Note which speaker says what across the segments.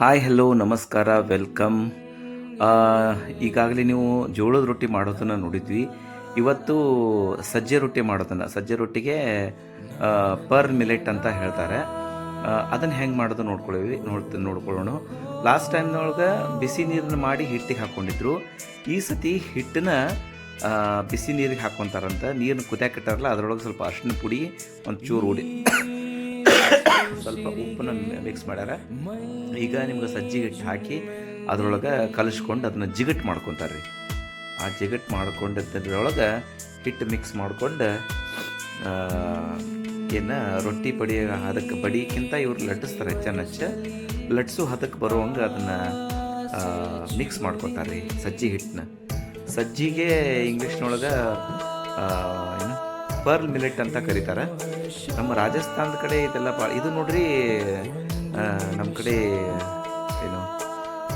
Speaker 1: Hi hello ನಮಸ್ಕಾರ welcome ಈಗಾಗಲೇ ನೀವು ಜೋಳದ ರೊಟ್ಟಿ ಮಾಡೋದನ್ನು ನೋಡಿದ್ವಿ. ಇವತ್ತು ಸಜ್ಜೆ ರೊಟ್ಟಿ ಮಾಡೋದನ್ನು, ಸಜ್ಜೆ ರೊಟ್ಟಿಗೆ ಪರ್ ಮಿಲೆಟ್ ಅಂತ ಹೇಳ್ತಾರೆ. ಅದನ್ನು ಹೆಂಗೆ ಮಾಡೋದು ನೋಡ್ಕೊಳ್ಳಿ ನೋಡ್ ನೋಡ್ಕೊಳ್ಳೋಣ. ಲಾಸ್ಟ್ ಟೈಮ್ನೊಳಗೆ ಬಿಸಿ ನೀರನ್ನ ಮಾಡಿ ಹಿಟ್ಟಿಗೆ ಹಾಕ್ಕೊಂಡಿದ್ರು ಈ ಸತಿ ಹಿಟ್ಟನ್ನ ಬಿಸಿ ನೀರಿಗೆ ಹಾಕ್ಕೊಂತಾರಂತ ನೀರನ್ನ ಕುದಿಯಾಕಿಟ್ಟಾರಲ್ಲ ಅದರೊಳಗೆ ಸ್ವಲ್ಪ ಅರಿಶಿನ ಪುಡಿ, ಒಂದು ಚೂರು ಉಡಿ. ಸ್ವಲ್ಪ ಉಪ್ಪನ್ನ ಮಿಕ್ಸ್ ಮಾಡ್ಯಾರ. ಈಗ ನಿಮ್ಗೆ ಸಜ್ಜಿ ಹಿಟ್ಟು ಹಾಕಿ ಅದರೊಳಗೆ ಕಲಿಸ್ಕೊಂಡು ಅದನ್ನ ಜಿಗಟ್ ಮಾಡ್ಕೊತಾರೆ ಆ ಜಿಗಟ್ ಮಾಡ್ಕೊಂಡಿದ್ದರೊಳಗೆ ಹಿಟ್ಟು ಮಿಕ್ಸ್ ಮಾಡ್ಕೊಂಡು ಏನು ರೊಟ್ಟಿ ಪಡಿ, ಅದಕ್ಕೆ ಬಡಿಕ್ಕಿಂತ ಇವ್ರು ಲಟ್ಟಿಸ್ತಾರೆ ಚೆನ್ನಚ್ಚ ಲಟ್ಸು ಹದಕ್ಕೆ ಬರುವಂಗೆ ಅದನ್ನು ಮಿಕ್ಸ್ ಮಾಡ್ಕೊತಾರೆ ರೀ ಸಜ್ಜಿ ಹಿಟ್ಟನ್ನ. ಸಜ್ಜಿಗೆ ಇಂಗ್ಲೀಷ್ನೊಳಗೆ ಏನು ಪರ್ಲ್ ಮಿಲೆಟ್ ಅಂತ ಕರೀತಾರೆ. ನಮ್ಮ ರಾಜಸ್ಥಾನದ ಕಡೆ ಇದೆಲ್ಲ ಭಾಳ ಇದು ನೋಡ್ರಿ ನಮ್ಮ ಕಡೆ ಏನು,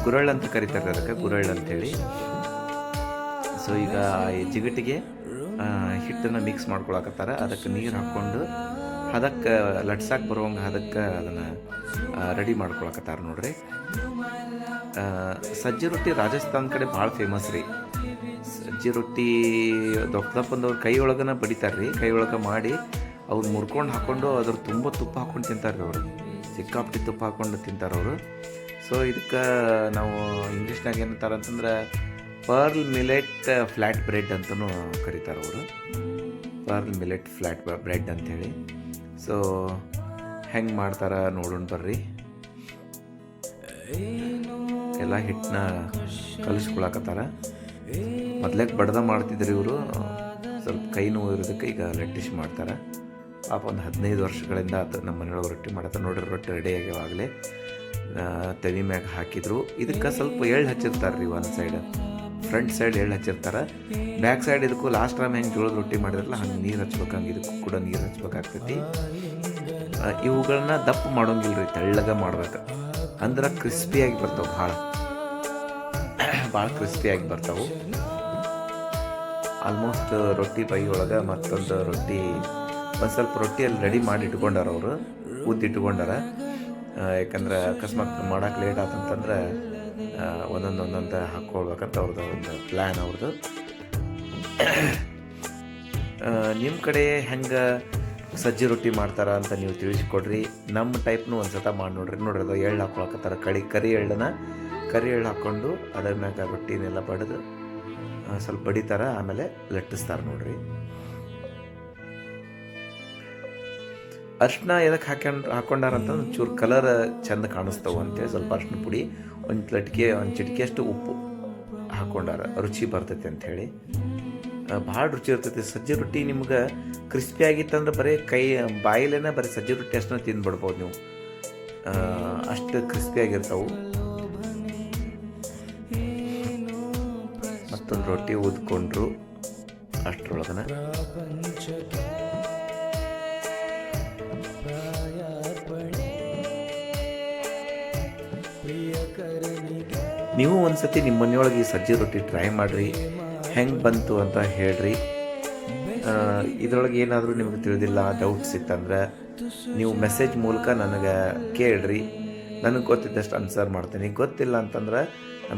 Speaker 1: ಗುರಳ್ ಅಂತ ಕರೀತಾರೆ ಅದಕ್ಕೆ, ಗುರಳ್ ಅಂತೇಳಿ. ಸೊ ಈಗ ಈ ಜಿಗಟಿಗೆ ಹಿಟ್ಟನ್ನು ಮಿಕ್ಸ್ ಮಾಡ್ಕೊಳಕತ್ತಾರ. ಅದಕ್ಕೆ ನೀರು ಹಾಕ್ಕೊಂಡು ಅದಕ್ಕೆ ಲಟ್ಸಾಕ್ ಬರುವಂಗೆ ಅದಕ್ಕೆ ಅದನ್ನು ರೆಡಿ ಮಾಡ್ಕೊಳಕತ್ತಾರ ನೋಡ್ರಿ. ಸಜ್ಜಿ ರೊಟ್ಟಿ ರಾಜಸ್ಥಾನ ಕಡೆ ಭಾಳ ಫೇಮಸ್ ರೀ. ಸಜ್ಜಿ ರೊಟ್ಟಿ ದೊಡ್ಡ ದಪ್ಪಂದವ್ರು ಕೈ ಒಳಗನ ಬಡಿತಾರೆ ರೀ ಕೈ ಮಾಡಿ ಅವ್ರು ಮುರ್ಕೊಂಡು ಹಾಕ್ಕೊಂಡು ಅದ್ರ ತುಂಬ ತುಪ್ಪ ಹಾಕ್ಕೊಂಡು ತಿಂತಾರೆ ಅವರು. ಸಿಕ್ಕಾಪಟ್ಟಿ ತುಪ್ಪ ಹಾಕ್ಕೊಂಡು ತಿಂತಾರೆ ಅವರು. ಸೊ ಇದಕ್ಕೆ ನಾವು ಇಂಗ್ಲೀಷ್ನಾಗ ಏನಂತಾರೆ ಅಂತಂದ್ರೆ ಪರ್ಲ್ ಮಿಲೆಟ್ ಫ್ಲ್ಯಾಟ್ ಬ್ರೆಡ್ ಅಂತಲೂ ಕರೀತಾರೆ ಅವರು. ಪರ್ಲ್ ಮಿಲೆಟ್ ಫ್ಲ್ಯಾಟ್ ಬ್ರೆಡ್ ಅಂಥೇಳಿ ಸೊ ಹೆಂಗೆ ಮಾಡ್ತಾರ ನೋಡೋಣ ಬರ್ರಿ. ಎಲ್ಲ ಹಿಟ್ಟನ್ನ ಕಲಿಸ್ಕೊಳಕತ್ತಾರ. ಮೊದ್ಲೇಕ್ ಬಡ್ದ ಮಾಡ್ತಿದ್ರು ಇವರು. ಸ್ವಲ್ಪ ಕೈ ನೋವು ಇರೋದಕ್ಕೆ ಈಗ ಲೆಟ್ಟಿಶ್ ಮಾಡ್ತಾರೆ. ಪಾಪ ಒಂದು ಹದಿನೈದು ವರ್ಷಗಳಿಂದ ಅದು ನಮ್ಮ ಮನೆಯೊಳಗೆ ರೊಟ್ಟಿ ಮಾಡತ್ತ. ನೋಡ್ರಿ ರೊಟ್ಟಿ ರೆಡಿ ಆಗ್ಯಾವಾಗಲೇ ತೆಲಿ ಮ್ಯಾಗ ಹಾಕಿದ್ರು. ಇದಕ್ಕೆ ಸ್ವಲ್ಪ ಎಳ್ಳು ಹಚ್ಚಿರ್ತಾರೆ ರೀ ಒಂದು ಸೈಡ್ ಫ್ರಂಟ್ ಸೈಡ್ ಎಳ್ಳು ಹಚ್ಚಿರ್ತಾರೆ. ಬ್ಯಾಕ್ ಸೈಡ್ ಇದಕ್ಕೂ ಲಾಸ್ಟ್ ಟೈಮ್ ಹೆಂಗೆ ಜೋಳದ ರೊಟ್ಟಿ ಮಾಡಿದ್ರಲ್ಲ, ಹಂಗೆ ನೀರು ಹಚ್ಬೇಕು ಹಂಗೆ ಇದಕ್ಕೂ ಕೂಡ ನೀರು ಹಚ್ಬೇಕಾಗ್ತೈತಿ. ಇವುಗಳನ್ನ ದಪ್ಪ ಮಾಡೋಂಗಿಲ್ಲ ರೀ ತೆಳ್ಳಗೆ ಮಾಡ್ಬೇಕು. ಅಂದ್ರೆ ಕ್ರಿಸ್ಪಿಯಾಗಿ ಬರ್ತಾವೆ ಭಾಳ. ಭಾಳ ಕ್ರಿಸ್ಪಿಯಾಗಿ ಬರ್ತಾವೆ. ಆಲ್ಮೋಸ್ಟ್ ರೊಟ್ಟಿ ಬೈ ಒಳಗೆ ಮತ್ತೊಂದು ರೊಟ್ಟಿ ಒಂದು ಸ್ವಲ್ಪ ರೊಟ್ಟಿಯಲ್ಲಿ ರೆಡಿ ಮಾಡಿ ಇಟ್ಕೊಂಡಾರ ಅವರು ಉದ್ದು ಇಟ್ಕೊಂಡಾರ. ಯಾಕಂದ್ರೆ ಅಕಸ್ಮಾತ್ ಮಾಡಕ್ಕೆ ಲೇಟ್ ಆತಂತಂದ್ರೆ ಒಂದೊಂದು ಒಂದೊಂದು ಹಾಕ್ಕೊಳ್ಬೇಕಂತ ಅವ್ರದ್ದು ಒಂದು ಪ್ಲ್ಯಾನ್ ಅವ್ರದ್ದು ನಿಮ್ಮ ಕಡೆ ಹೆಂಗೆ ಸಜ್ಜಿ ರೊಟ್ಟಿ ಮಾಡ್ತಾರ ಅಂತ ನೀವು ತಿಳಿಸ್ಕೊಡ್ರಿ. ನಮ್ಮ ಟೈಪ್ನು ಒಂದು ಸತ ಮಾಡಿ ನೋಡ್ರಿ. ನೋಡ್ರಿ, ಅದು ಎಳ್ಳು ಹಾಕೊಳಕತ್ತಾರ. ಕಡಿ ಕರಿ ಎಳ್ಳನ್ನ, ಕರಿ ಎಳ್ಳು ಹಾಕ್ಕೊಂಡು ಅದ್ರ ಮ್ಯಾಗ ರೊಟ್ಟಿನೆಲ್ಲ ಬಡಿದು ಸ್ವಲ್ಪ ಬಡಿತಾರ, ಆಮೇಲೆ ಲಟ್ಟಿಸ್ತಾರೆ ನೋಡ್ರಿ. ಅರ್ಶಿನ ಎದಕ್ಕೆ ಹಾಕ್ಯಂಡ್ ಹಾಕೊಂಡಾರ ಚೂರು ಕಲರ್ ಚಂದ ಕಾಣಿಸ್ತಾವ ಅಂತೇಳಿ ಸ್ವಲ್ಪ ಅರ್ಶಿನ ಪುಡಿ, ಒಂದು ಲಟ್ಕೆ ಒಂದು ಚಿಟಿಕೆಯಷ್ಟು ಉಪ್ಪು ಹಾಕೊಂಡಾರ, ರುಚಿ ಬರ್ತೈತೆ ಅಂಥೇಳಿ ಭಾಳ ರುಚಿ ಇರ್ತೈತಿ. ಸಜ್ಜೆ ರೊಟ್ಟಿ ನಿಮ್ಗೆ ಕ್ರಿಸ್ಪಿ ಆಗಿತ್ತಂದ್ರೆ ಬರೀ ಕೈ, ಬಾಯಿಲೇನೆ ಬರೀ ಸಜ್ಜೆ ರೊಟ್ಟಿ ಅಷ್ಟನ್ನ ತಿಂದ್ಬಿಡ್ಬೋದು ನೀವು. ಅಷ್ಟು ಅಷ್ಟು ಕ್ರಿಸ್ಪಿಯಾಗಿರ್ತಾವು ಮತ್ತೊಂದು ರೊಟ್ಟಿ ಊದ್ಕೊಂಡ್ರು ಅಷ್ಟರೊಳಗನ. ನೀವು ಒಂದ್ಸತಿ ನಿಮ್ಮ ಮನೆಯೊಳಗೆ ಈ ಸಜ್ಜೆ ರೊಟ್ಟಿ ಟ್ರೈ ಮಾಡಿರಿ. ಹೆಂಗೆ ಬಂತು ಅಂತ ಹೇಳ್ರಿ. ಇದರೊಳಗೆ ಏನಾದರೂ ನಿಮಗೆ ತಿಳಿದಿಲ್ಲ ಡೌಟ್ಸ್ ಇತ್ತಂದ್ರೆ ನೀವು ಮೆಸೇಜ್ ಮೂಲಕ ನನಗೆ ಕೇಳ್ರಿ. ನನಗೆ ಗೊತ್ತಿದ್ದಷ್ಟು ಆನ್ಸರ್ ಮಾಡ್ತೀನಿ. ಗೊತ್ತಿಲ್ಲ ಅಂತಂದ್ರೆ